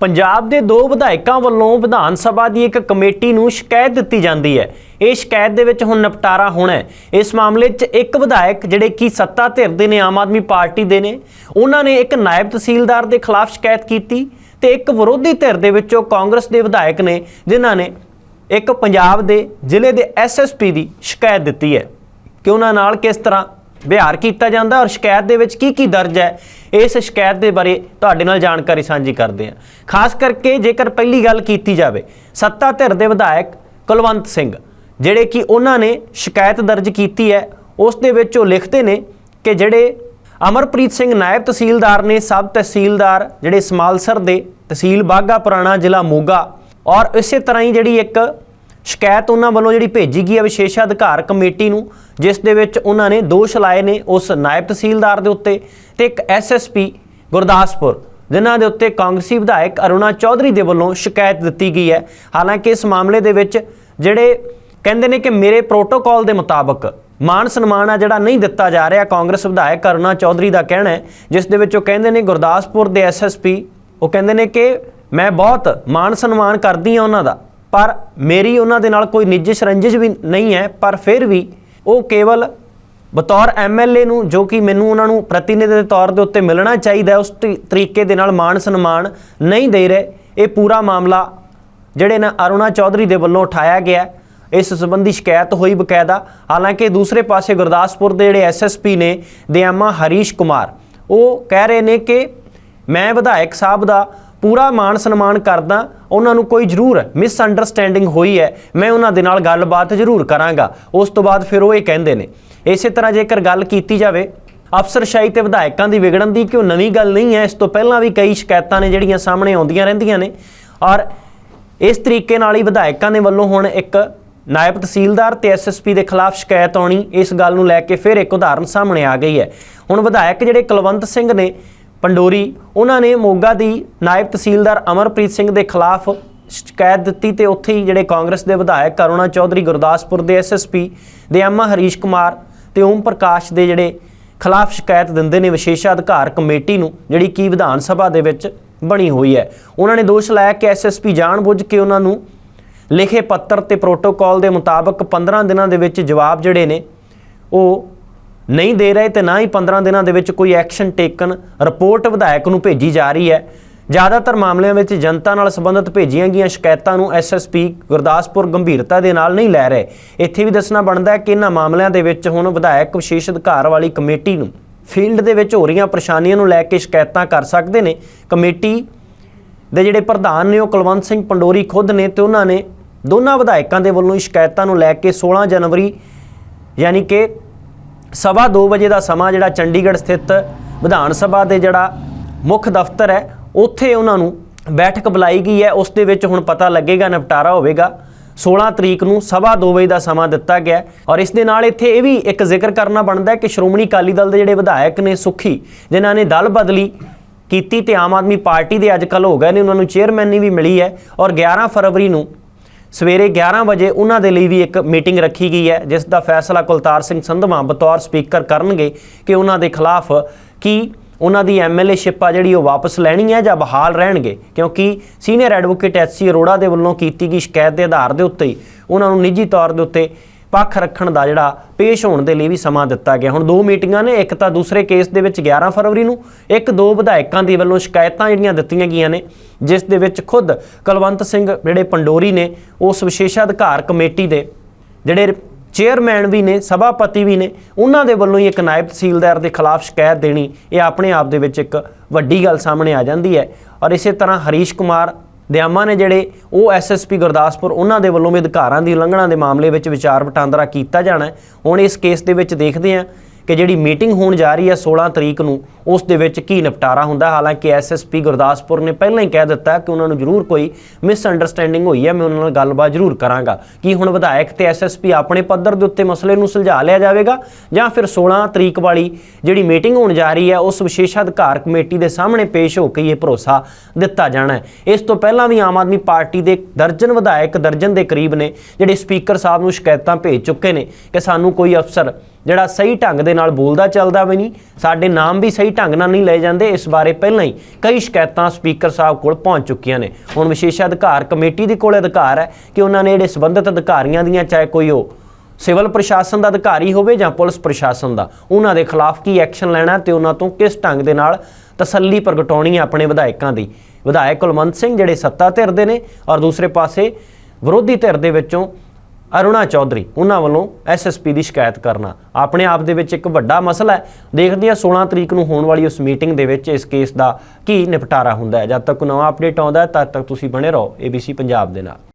ਪੰਜਾਬ ਦੇ ਦੋ ਵਿਧਾਇਕਾਂ ਵੱਲੋਂ ਵਿਧਾਨ ਸਭਾ ਦੀ ਇੱਕ ਕਮੇਟੀ ਨੂੰ ਸ਼ਿਕਾਇਤ ਦਿੱਤੀ ਜਾਂਦੀ ਹੈ। ਇਹ ਸ਼ਿਕਾਇਤ ਦੇ ਵਿੱਚ ਹੁਣ ਨਿਪਟਾਰਾ ਹੋਣਾ ਹੈ। ਇਸ ਮਾਮਲੇ 'ਚ ਇੱਕ ਵਿਧਾਇਕ ਜਿਹੜੇ ਕਿ ਸੱਤਾ ਧਿਰ ਦੇ ਨੇ, ਆਮ ਆਦਮੀ ਪਾਰਟੀ ਦੇ ਨੇ, ਉਹਨਾਂ ਨੇ ਇੱਕ ਨਾਇਬ ਤਹਿਸੀਲਦਾਰ ਦੇ ਖਿਲਾਫ ਸ਼ਿਕਾਇਤ ਕੀਤੀ ਤੇ ਇੱਕ ਵਿਰੋਧੀ ਧਿਰ ਦੇ ਵਿੱਚੋਂ ਕਾਂਗਰਸ ਦੇ ਵਿਧਾਇਕ ਨੇ, ਜਿਨ੍ਹਾਂ ਨੇ ਇੱਕ ਪੰਜਾਬ ਦੇ ਜ਼ਿਲ੍ਹੇ ਦੇ ਐਸਐਸਪੀ ਦੀ ਸ਼ਿਕਾਇਤ ਦਿੱਤੀ ਹੈ। ਕਿ ਉਹਨਾਂ ਨਾਲ ਕਿਸ ਤਰ੍ਹਾਂ ਵਿਹਾਰ ਕੀਤਾ ਜਾਂਦਾ ਔਰ ਸ਼ਿਕਾਇਤ ਦੇ ਵਿੱਚ ਕੀ ਕੀ ਦਰਜ ਹੈ, ਇਸ ਸ਼ਿਕਾਇਤ ਦੇ ਬਾਰੇ ਤੁਹਾਡੇ ਨਾਲ ਜਾਣਕਾਰੀ ਸਾਂਝੀ ਕਰਦੇ ਹਾਂ। ਖਾਸ ਕਰਕੇ ਜੇਕਰ ਪਹਿਲੀ ਗੱਲ ਕੀਤੀ ਜਾਵੇ, ਸੱਤਾ ਧਿਰ ਦੇ ਵਿਧਾਇਕ ਕੁਲਵੰਤ ਸਿੰਘ, ਜਿਹੜੇ ਕਿ ਉਹਨਾਂ ਨੇ ਸ਼ਿਕਾਇਤ ਦਰਜ ਕੀਤੀ ਹੈ, ਉਸ ਦੇ ਵਿੱਚ ਉਹ ਲਿਖਦੇ ਨੇ ਕਿ ਜਿਹੜੇ ਅਮਰਪ੍ਰੀਤ ਸਿੰਘ ਨਾਇਬ ਤਹਿਸੀਲਦਾਰ ਨੇ, ਸਬ ਤਹਿਸੀਲਦਾਰ ਜਿਹੜੇ ਸਮਾਲਸਰ ਦੇ ਤਹਿਸੀਲ ਬਾਗਾ ਪੁਰਾਣਾ ਜ਼ਿਲ੍ਹਾ ਮੋਗਾ ਔਰ ਇਸੇ ਤਰ੍ਹਾਂ ਹੀ ਜਿਹੜੀ ਇੱਕ ਸ਼ਿਕਾਇਤ ਉਹਨਾਂ ਵੱਲੋਂ ਜਿਹੜੀ ਭੇਜੀ ਗਈ ਹੈ ਵਿਸ਼ੇਸ਼ਾਧਿਕਾਰ ਕਮੇਟੀ ਨੂੰ, ਜਿਸ ਦੇ ਵਿੱਚ ਉਹਨਾਂ ਨੇ ਦੋਸ਼ ਲਾਏ ਨੇ ਉਸ ਨਾਇਬ ਤਹਿਸੀਲਦਾਰ ਦੇ ਉੱਤੇ ਤੇ ਇੱਕ ਐਸਐਸਪੀ ਗੁਰਦਾਸਪੁਰ, ਜਿਨ੍ਹਾਂ ਦੇ ਉੱਤੇ ਕਾਂਗਰਸੀ ਵਿਧਾਇਕ ਅਰੁਣਾ ਚੌਧਰੀ ਦੇ ਵੱਲੋਂ ਸ਼ਿਕਾਇਤ ਦਿੱਤੀ ਗਈ ਹੈ। ਹਾਲਾਂਕਿ ਇਸ ਮਾਮਲੇ ਦੇ ਵਿੱਚ ਜਿਹੜੇ ਕਹਿੰਦੇ ਨੇ ਕਿ ਮੇਰੇ ਪ੍ਰੋਟੋਕਾਲ ਦੇ ਮੁਤਾਬਕ ਮਾਨ ਸਨਮਾਨ ਆ ਜਿਹੜਾ ਨਹੀਂ ਦਿੱਤਾ ਜਾ ਰਿਹਾ, ਕਾਂਗਰਸ ਵਿਧਾਇਕ ਅਰੁਣਾ ਚੌਧਰੀ ਦਾ ਕਹਿਣਾ ਹੈ, ਜਿਸ ਦੇ ਵਿੱਚ ਉਹ ਕਹਿੰਦੇ ਨੇ ਗੁਰਦਾਸਪੁਰ ਦੇ ਐਸਐਸਪੀ ਉਹ ਕਹਿੰਦੇ ਨੇ ਕਿ ਮੈਂ ਬਹੁਤ ਮਾਨ ਸਨਮਾਨ ਕਰਦੀ ਹਾਂ ਉਹਨਾਂ ਦਾ। ਪਰ ਮੇਰੀ ਉਹਨਾਂ ਦੇ ਨਾਲ ਕੋਈ ਨਿੱਜੀ ਸਰੰਜਿਸ਼ ਵੀ ਨਹੀਂ ਹੈ, ਪਰ ਫਿਰ ਵੀ ਉਹ ਕੇਵਲ ਬਤੌਰ ਐਮਐਲਏ ਨੂੰ, ਜੋ ਕਿ ਮੈਨੂੰ ਉਹਨਾਂ ਨੂੰ ਪ੍ਰਤੀਨਿਧ ਦੇ ਤੌਰ ਦੇ ਉੱਤੇ ਮਿਲਣਾ ਚਾਹੀਦਾ ਉਸ ਤਰੀਕੇ ਦੇ ਨਾਲ ਮਾਣ ਸਨਮਾਨ ਨਹੀਂ ਦੇ ਰਹੇ। ਇਹ ਪੂਰਾ ਮਾਮਲਾ ਜਿਹੜੇ ਨਾ ਅਰੁਣਾ ਚੌਧਰੀ ਦੇ ਵੱਲੋਂ ਉਠਾਇਆ ਗਿਆ ਇਸ ਸੰਬੰਧੀ ਸ਼ਿਕਾਇਤ ਹੋਈ ਬਕਾਇਦਾ। ਹਾਲਾਂਕਿ ਦੂਸਰੇ ਪਾਸੇ ਗੁਰਦਾਸਪੁਰ ਦੇ ਜਿਹੜੇ ਐਸਐਸਪੀ ਨੇ ਦਿਆਮਾ ਹਰੀਸ਼ ਕੁਮਾਰ, ਉਹ ਕਹਿ ਰਹੇ ਨੇ ਕਿ ਮੈਂ ਵਿਧਾਇਕ ਸਾਹਿਬ ਦਾ ਪੂਰਾ ਮਾਣ ਸਨਮਾਨ ਕਰਦਾ, ਉਹਨਾਂ ਨੂੰ ਕੋਈ ਜ਼ਰੂਰ ਮਿਸ ਅੰਡਰਸਟੈਂਡਿੰਗ ਹੋਈ ਹੈ, ਮੈਂ ਉਹਨਾਂ ਦੇ ਨਾਲ ਗੱਲਬਾਤ ਜ਼ਰੂਰ ਕਰਾਂਗਾ। ਉਸ ਤੋਂ ਬਾਅਦ ਫਿਰ ਉਹ ਇਹ ਕਹਿੰਦੇ ਨੇ, ਇਸੇ ਤਰ੍ਹਾਂ ਜੇਕਰ ਗੱਲ ਕੀਤੀ ਜਾਵੇ, ਅਫਸਰਸ਼ਾਹੀ ਤੇ ਵਿਧਾਇਕਾਂ ਦੀ ਵਿਗੜਨ ਦੀ ਕਿ ਉਹ ਨਵੀਂ ਗੱਲ ਨਹੀਂ ਹੈ, ਇਸ ਤੋਂ ਪਹਿਲਾਂ ਵੀ ਕਈ ਸ਼ਿਕਾਇਤਾਂ ਨੇ ਜਿਹੜੀਆਂ ਸਾਹਮਣੇ ਆਉਂਦੀਆਂ ਰਹਿੰਦੀਆਂ ਨੇ। ਔਰ ਇਸ ਤਰੀਕੇ ਨਾਲ ਹੀ ਵਿਧਾਇਕਾਂ ਦੇ ਵੱਲੋਂ ਹੁਣ ਇੱਕ ਨਾਇਬ ਤਹਿਸੀਲਦਾਰ ਤੇ ਐਸਐਸਪੀ ਦੇ ਖਿਲਾਫ ਸ਼ਿਕਾਇਤ ਆਉਣੀ, ਇਸ ਗੱਲ ਨੂੰ ਲੈ ਕੇ ਫਿਰ ਇੱਕ ਉਦਾਹਰਨ ਸਾਹਮਣੇ ਆ ਗਈ ਹੈ। ਹੁਣ ਵਿਧਾਇਕ ਜਿਹੜੇ ਕੁਲਵੰਤ ਸਿੰਘ ਨੇ ਪੰਡੋਰੀ, ਉਹਨਾਂ ਨੇ ਮੋਗਾ ਦੀ ਨਾਇਬ ਤਹਿਸੀਲਦਾਰ ਅਮਰਪ੍ਰੀਤ ਸਿੰਘ ਦੇ ਖਿਲਾਫ ਸ਼ਿਕਾਇਤ ਦਿੱਤੀ ਤੇ ਉੱਥੇ ਹੀ ਜਿਹੜੇ ਕਾਂਗਰਸ ਦੇ ਵਿਧਾਇਕ ਕਰੁਣਾ ਚੌਧਰੀ, ਗੁਰਦਾਸਪੁਰ ਦੇ ਐਸਐਸਪੀ ਦੇ ਐਮਾ ਹਰੀਸ਼ ਕੁਮਾਰ ਤੇ ਓਮ ਪ੍ਰਕਾਸ਼ ਦੇ ਜਿਹੜੇ ਖਿਲਾਫ ਸ਼ਿਕਾਇਤ ਦਿੰਦੇ ਨੇ ਵਿਸ਼ੇਸ਼ਾਧਿਕਾਰ ਕਮੇਟੀ ਨੂੰ, ਜਿਹੜੀ ਕੀ ਵਿਧਾਨ ਸਭਾ ਦੇ ਵਿੱਚ ਬਣੀ ਹੋਈ ਹੈ। ਉਹਨਾਂ ਨੇ ਦੋਸ਼ ਲਾਇਆ ਕਿ ਐਸਐਸਪੀ ਜਾਣਬੁੱਝ ਕੇ ਉਹਨਾਂ ਨੂੰ ਲਿਖੇ ਪੱਤਰ ਤੇ ਪ੍ਰੋਟੋਕਾਲ ਦੇ ਮੁਤਾਬਕ 15 ਦਿਨਾਂ ਦੇ ਵਿੱਚ ਜਵਾਬ ਜਿਹੜੇ ਨੇ, ਉਹ ਨਹੀਂ ਦੇ ਰਹੇ ਤੇ ਨਾ ਹੀ 15 ਦਿਨਾਂ ਦੇ ਵਿੱਚ ਕੋਈ ਐਕਸ਼ਨ ਟੇਕਨ ਰਿਪੋਰਟ ਵਿਧਾਇਕ ਨੂੰ ਭੇਜੀ ਜਾ ਰਹੀ ਹੈ। ਜ਼ਿਆਦਾਤਰ ਮਾਮਲਿਆਂ ਵਿੱਚ ਜਨਤਾ ਨਾਲ ਸੰਬੰਧਿਤ ਭੇਜੀਆਂ ਗਈਆਂ ਸ਼ਿਕਾਇਤਾਂ ਨੂੰ ਐਸਐਸਪੀ ਗੁਰਦਾਸਪੁਰ ਗੰਭੀਰਤਾ ਦੇ ਨਾਲ ਨਹੀਂ ਲੈ ਰਹੇ। ਇੱਥੇ ਵੀ ਦੱਸਣਾ ਬਣਦਾ ਹੈ ਕਿ ਇਹਨਾਂ ਮਾਮਲਿਆਂ ਦੇ ਵਿੱਚ ਹੁਣ ਵਿਧਾਇਕ ਵਿਸ਼ੇਸ਼ ਅਧਿਕਾਰ ਵਾਲੀ ਕਮੇਟੀ ਨੂੰ ਫੀਲਡ ਦੇ ਵਿੱਚ ਹੋ ਰਹੀਆਂ ਪਰੇਸ਼ਾਨੀਆਂ ਨੂੰ ਲੈ ਕੇ ਸ਼ਿਕਾਇਤਾਂ ਕਰ ਸਕਦੇ ਨੇ। ਕਮੇਟੀ ਦੇ ਜਿਹੜੇ ਪ੍ਰਧਾਨ ਨੇ ਉਹ ਕੁਲਵੰਤ ਸਿੰਘ ਪੰਡੋਰੀ ਖੁਦ ਨੇ ਤੇ ਉਹਨਾਂ ਨੇ ਦੋਨਾਂ ਵਿਧਾਇਕਾਂ ਦੇ ਵੱਲੋਂ ਸ਼ਿਕਾਇਤਾਂ ਨੂੰ ਲੈ ਕੇ 16 ਜਨਵਰੀ ਯਾਨੀ ਕਿ ਸਵਾ 2 ਵਜੇ ਦਾ ਸਮਾਂ ਜਿਹੜਾ ਚੰਡੀਗੜ੍ਹ ਸਥਿਤ ਵਿਧਾਨ ਸਭਾ ਦੇ ਜਿਹੜਾ ਮੁੱਖ ਦਫ਼ਤਰ ਹੈ, ਉੱਥੇ ਉਹਨਾਂ ਨੂੰ ਬੈਠਕ ਬੁਲਾਈ ਗਈ ਹੈ। ਉਸ ਦੇ ਵਿੱਚ ਹੁਣ ਪਤਾ ਲੱਗੇਗਾ, ਨਿਪਟਾਰਾ ਹੋਵੇਗਾ। 16 ਤਰੀਕ ਨੂੰ ਸਵਾ 2 ਵਜੇ ਦਾ ਸਮਾਂ ਦਿੱਤਾ ਗਿਆ ਔਰ ਇਸ ਦੇ ਨਾਲ ਇੱਥੇ ਇਹ ਵੀ ਇੱਕ ਜ਼ਿਕਰ ਕਰਨਾ ਬਣਦਾ ਹੈ ਕਿ ਸ਼੍ਰੋਮਣੀ ਅਕਾਲੀ ਦਲ ਦੇ ਜਿਹੜੇ ਵਿਧਾਇਕ ਨੇ ਸੁਖੀ, ਜਿਨ੍ਹਾਂ ਨੇ ਦਲ ਬਦਲੀ ਕੀਤੀ ਤੇ ਆਮ ਆਦਮੀ ਪਾਰਟੀ ਦੇ ਅੱਜ ਕੱਲ ਹੋ ਗਏ ਨੇ, ਉਹਨਾਂ ਨੂੰ ਚੇਅਰਮੈਨੀ ਵੀ ਮਿਲੀ ਹੈ ਔਰ 11 ਫਰਵਰੀ ਨੂੰ ਸਵੇਰੇ 11 ਵਜੇ ਉਹਨਾਂ ਦੇ ਲਈ ਵੀ ਇੱਕ ਮੀਟਿੰਗ ਰੱਖੀ ਗਈ ਹੈ, ਜਿਸ ਦਾ ਫੈਸਲਾ ਕੁਲਤਾਰ ਸਿੰਘ ਸੰਧਵਾ ਬਤੌਰ ਸਪੀਕਰ ਕਰਨਗੇ ਕਿ ਉਹਨਾਂ ਦੇ ਖਿਲਾਫ ਕੀ ਉਹਨਾਂ ਦੀ ਐਮਐਲਏ ਸ਼ਿਪ ਆ ਜਿਹੜੀ ਉਹ ਵਾਪਸ ਲੈਣੀ ਹੈ ਜਾਂ ਬਹਾਲ ਰਹਿਣਗੇ। ਕਿਉਂਕਿ ਸੀਨੀਅਰ ਐਡਵੋਕੇਟ ਐਚਸੀ ਅਰੋੜਾ ਦੇ ਵੱਲੋਂ ਕੀਤੀ ਗਈ ਸ਼ਿਕਾਇਤ ਦੇ ਆਧਾਰ ਦੇ ਉੱਤੇ ਹੀ, ਉਹਨਾਂ ਨੂੰ ਨਿੱਜੀ ਤੌਰ ਦੇ ਉੱਤੇ ਪੱਖ ਰੱਖਣ ਦਾ ਜਿਹੜਾ ਪੇਸ਼ ਹੋਣ ਦੇ ਲਈ ਵੀ ਸਮਾਂ ਦਿੱਤਾ ਗਿਆ। ਹੁਣ ਦੋ ਮੀਟਿੰਗਾਂ ਨੇ, ਇੱਕ ਤਾਂ ਦੂਸਰੇ ਕੇਸ ਦੇ ਵਿੱਚ 11 ਫਰਵਰੀ ਨੂੰ, ਇੱਕ ਦੋ ਵਿਧਾਇਕਾਂ ਦੀ ਵੱਲੋਂ ਸ਼ਿਕਾਇਤਾਂ ਜਿਹੜੀਆਂ ਦਿੱਤੀਆਂ ਗਈਆਂ ਨੇ, ਜਿਸ ਦੇ ਵਿੱਚ ਖੁਦ ਕੁਲਵੰਤ ਸਿੰਘ ਜਿਹੜੇ ਪੰਡੋਰੀ ਨੇ, ਉਸ ਵਿਸ਼ੇਸ਼ਾਧਿਕਾਰ ਕਮੇਟੀ ਦੇ ਜਿਹੜੇ ਚੇਅਰਮੈਨ ਵੀ ਨੇ, ਸਭਾਪਤੀ ਵੀ ਨੇ, ਉਹਨਾਂ ਦੇ ਵੱਲੋਂ ਹੀ ਇੱਕ ਨਾਇਬ ਤਹਿਸੀਲਦਾਰ ਦੇ ਖਿਲਾਫ ਸ਼ਿਕਾਇਤ ਦੇਣੀ, ਇਹ ਆਪਣੇ ਆਪ ਦੇ ਵਿੱਚ ਇੱਕ ਵੱਡੀ ਗੱਲ ਸਾਹਮਣੇ ਆ ਜਾਂਦੀ ਹੈ। ਔਰ ਇਸੇ ਤਰ੍ਹਾਂ ਹਰੀਸ਼ ਕੁਮਾਰ ਦਿਆਮਾ ਨੇ ਜਿਹੜੇ ਉਹ ਐਸਐਸਪੀ ਗੁਰਦਾਸਪੁਰ, ਉਹਨਾਂ ਦੇ ਵੱਲੋਂ ਵੀ ਅਧਿਕਾਰਾਂ ਦੀ ਉਲੰਘਣਾ ਦੇ ਮਾਮਲੇ ਵਿੱਚ ਵਿਚਾਰ ਵਟਾਂਦਰਾ ਕੀਤਾ ਜਾਣਾ ਹੁਣ ਇਸ ਕੇਸ ਦੇ ਵਿੱਚ ਦੇਖਦੇ ਹਾਂ ਕਿ ਜਿਹੜੀ ਮੀਟਿੰਗ ਹੋਣ ਜਾ ਰਹੀ ਹੈ 16 ਤਰੀਕ ਨੂੰ, ਉਸ ਦੇ ਵਿੱਚ ਕੀ ਨਿਪਟਾਰਾ ਹੁੰਦਾ? ਹੈ। ਹਾਲਾਂਕਿ ਐਸਐਸਪੀ ਗੁਰਦਾਸਪੁਰ ਨੇ ਪਹਿਲਾਂ ਹੀ ਕਹਿ ਦਿੱਤਾ ਕਿ ਉਹਨਾਂ ਨੂੰ ਜ਼ਰੂਰ ਕੋਈ ਮਿਸ ਅੰਡਰਸਟੈਂਡਿੰਗ ਹੋਈ ਹੈ, ਮੈਂ ਉਹਨਾਂ ਨਾਲ ਗੱਲਬਾਤ ਜ਼ਰੂਰ ਕਰਾਂਗਾ। ਕੀ ਹੁਣ ਵਿਧਾਇਕ ਤੇ ਐਸਐਸਪੀ ਆਪਣੇ ਪੱਧਰ ਦੇ ਉੱਤੇ ਮਸਲੇ ਨੂੰ ਸੁਲਝਾ ਲਿਆ ਜਾਵੇਗਾ? ਜਾਂ ਫਿਰ 16 ਤਰੀਕ ਵਾਲੀ ਜਿਹੜੀ ਮੀਟਿੰਗ ਹੋਣ ਜਾ ਰਹੀ ਹੈ, ਉਸ ਵਿਸ਼ੇਸ਼ਾਧਿਕਾਰ ਕਮੇਟੀ ਦੇ ਸਾਹਮਣੇ ਪੇਸ਼ ਹੋ ਕੇ ਇਹ ਭਰੋਸਾ ਦਿੱਤਾ ਜਾਣਾ ਹੈ? ਇਸ ਤੋਂ ਪਹਿਲਾਂ ਵੀ ਆਮ ਆਦਮੀ ਪਾਰਟੀ ਦੇ ਦਰਜਨ ਵਿਧਾਇਕ ਦਰਜਨ ਦੇ ਕਰੀਬ ਨੇ, ਜਿਹੜੇ ਸਪੀਕਰ ਸਾਹਿਬ ਨੂੰ ਸ਼ਿਕਾਇਤਾਂ ਭੇਜ ਚੁੱਕੇ ਨੇ ਕਿ ਸਾਨੂੰ ਕੋਈ ਅਫਸਰ ਜਿਹੜਾ ਸਹੀ ਢੰਗ ਦੇ ਨਾਲ ਬੋਲਦਾ ਚੱਲਦਾ ਵੀ ਨਹੀਂ। ਸਾਡੇ ਨਾਮ ਵੀ ਸਹੀ ਢੰਗ ਨਾਲ ਨਹੀਂ ਲਏ ਜਾਂਦੇ। ਇਸ ਬਾਰੇ ਪਹਿਲਾਂ ਹੀ ਕਈ ਸ਼ਿਕਾਇਤਾਂ ਸਪੀਕਰ ਸਾਹਿਬ ਕੋਲ ਪਹੁੰਚ ਚੁੱਕੀਆਂ ਨੇ। ਹੁਣ ਵਿਸ਼ੇਸ਼ ਅਧਿਕਾਰ ਕਮੇਟੀ ਦੇ ਕੋਲ ਅਧਿਕਾਰ ਹੈ ਕਿ ਉਹਨਾਂ ਨੇ ਜਿਹੜੇ ਸੰਬੰਧਿਤ ਅਧਿਕਾਰੀਆਂ ਦੀਆਂ, ਚਾਹੇ ਕੋਈ ਉਹ ਸਿਵਲ ਪ੍ਰਸ਼ਾਸਨ ਦਾ ਅਧਿਕਾਰੀ ਹੋਵੇ ਜਾਂ ਪੁਲਿਸ ਪ੍ਰਸ਼ਾਸਨ ਦਾ, ਉਹਨਾਂ ਦੇ ਖਿਲਾਫ ਕੀ ਐਕਸ਼ਨ ਲੈਣਾ ਤੇ ਉਹਨਾਂ ਤੋਂ ਕਿਸ ਢੰਗ ਦੇ ਨਾਲ ਤਸੱਲੀ ਪ੍ਰਗਟਾਉਣੀ ਹੈ ਆਪਣੇ ਵਿਧਾਇਕਾਂ ਦੀ। ਵਿਧਾਇਕ ਕੁਲਵੰਤ ਸਿੰਘ ਜਿਹੜੇ ਸੱਤਾ ਧਿਰ ਦੇ ਨੇ ਔਰ ਦੂਸਰੇ ਪਾਸੇ ਵਿਰੋਧੀ ਧਿਰ ਦੇ ਵਿੱਚੋਂ ਅਰੁਣਾ ਚੌਧਰੀ, ਉਹਨਾਂ ਵੱਲੋਂ ਐਸਐਸਪੀ ਦੀ ਸ਼ਿਕਾਇਤ ਕਰਨਾ। ਆਪਣੇ ਆਪ ਦੇ ਵਿੱਚ ਇੱਕ ਵੱਡਾ ਮਸਲਾ ਹੈ। ਦੇਖਦੇ ਹਾਂ 16 ਤਰੀਕ ਨੂੰ ਹੋਣ ਵਾਲੀ ਉਸ ਮੀਟਿੰਗ ਦੇ ਵਿੱਚ ਇਸ ਕੇਸ ਦਾ ਕੀ ਨਿਪਟਾਰਾ ਹੁੰਦਾ ਹੈ। ਜਦ ਤੱਕ ਨਵਾਂ ਅਪਡੇਟ ਆਉਂਦਾ ਹੈ, ਤਦ ਤੱਕ ਤੁਸੀਂ ਬਣੇ ਰਹੋ। ABC ਪੰਜਾਬ ਦੇ ਨਾਲ।